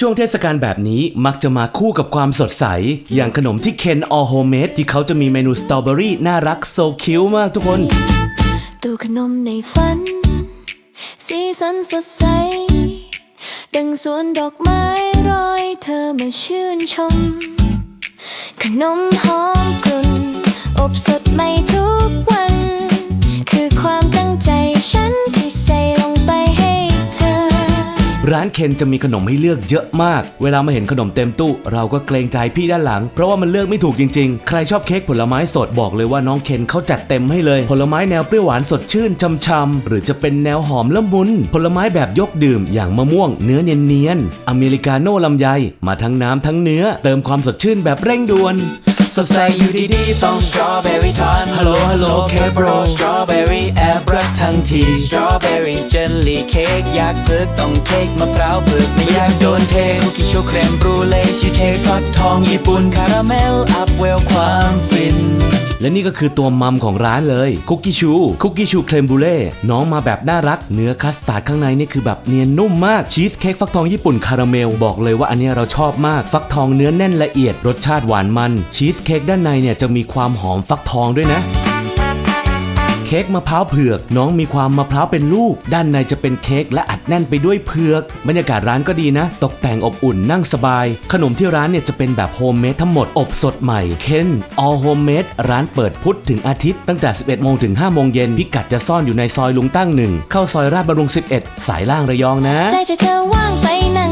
ช่วงเทศกาลแบบนี้มักจะมาคู่กับความสดใส อย่างขนมที่เคนออโฮเมดที่เขาจะมีเมนูสตรอเบอรี่น่ารักโซคิวมากทุกคน ตู้ขนมในฝัน สีสันสดใส ดังสวนดอกไม้รอยเธอมาชื่นชม ขนมหอมกลุ่น อบสดใหม่ทุก ร้านเคนจะมีขนมให้เลือกเยอะมาก เวลามาเห็นขนมเต็มตู้ เราก็เกรงใจพี่ด้านหลัง เพราะว่ามันเลือกไม่ถูกจริง ๆ ใครชอบเค้กผลไม้สดบอกเลยว่าน้องเคนเขาจัดเต็มให้เลย ผลไม้แนวเปรี้ยวหวานสดชื่นช่ำๆหรือจะเป็นแนวหอมละมุน ผลไม้แบบยกดื่ม อย่างมะม่วง เนื้อเนียนๆอเมริกาโน่ลำไยมาทั้งน้ำทั้งเนื้อ เติมความสดชื่นแบบเร่งด่วน สดใสอยู่ดีๆ ต้อง strawberry ทานฮัลโหลฮัลโหลแค่โปร strawberry แอบรักทั้งที strawberry jelly เค้กอยากเพิกต้องเค้กมะพร้าวเผือกไม่อยากโดนเทคุกกี้ช็อกโกแลตบรูเล่ชีสเค้กฟักทองญี่ปุ่นคาราเมลอัพเวลความฟิน และนี่ก็คือตัวมัมของร้านเลยคุกกี้ชูคุกกี้ชูเคลมบูเล่น้องมาแบบน่ารักเนื้อคัสตาร์ดข้างในนี่คือแบบเนียนนุ่มมากชีสเค้กฟักทองญี่ปุ่นคาราเมลบอกเลยว่าอันนี้เราชอบมากฟักทองเนื้อแน่นละเอียด รสชาติหวานมัน ชีสเค้กด้านในเนี่ยจะมีความหอมฟักทองด้วยนะ เค้กมะพร้าวเผือก น้องมีความมะพร้าวเป็นลูก ด้านในจะเป็นเค้กและอัดแน่นไปด้วยเผือก บรรยากาศร้านก็ดีนะ ตกแต่งอบอุ่นนั่งสบาย ขนมที่ร้านเนี่ยจะเป็นแบบโฮมเมดทั้งหมดอบสดใหม่เค้นออโฮมเมดร้านเปิดพุธถึงอาทิตย์ตั้งแต่ 11โมงถึง5โมงเย็นพิกัดจะซ่อนอยู่ในซอยลุงตั้งหนึ่งเข้าซอยราชบำรุง 11 สายล่างระยองนะใจจะเธอว่างไปนั่ง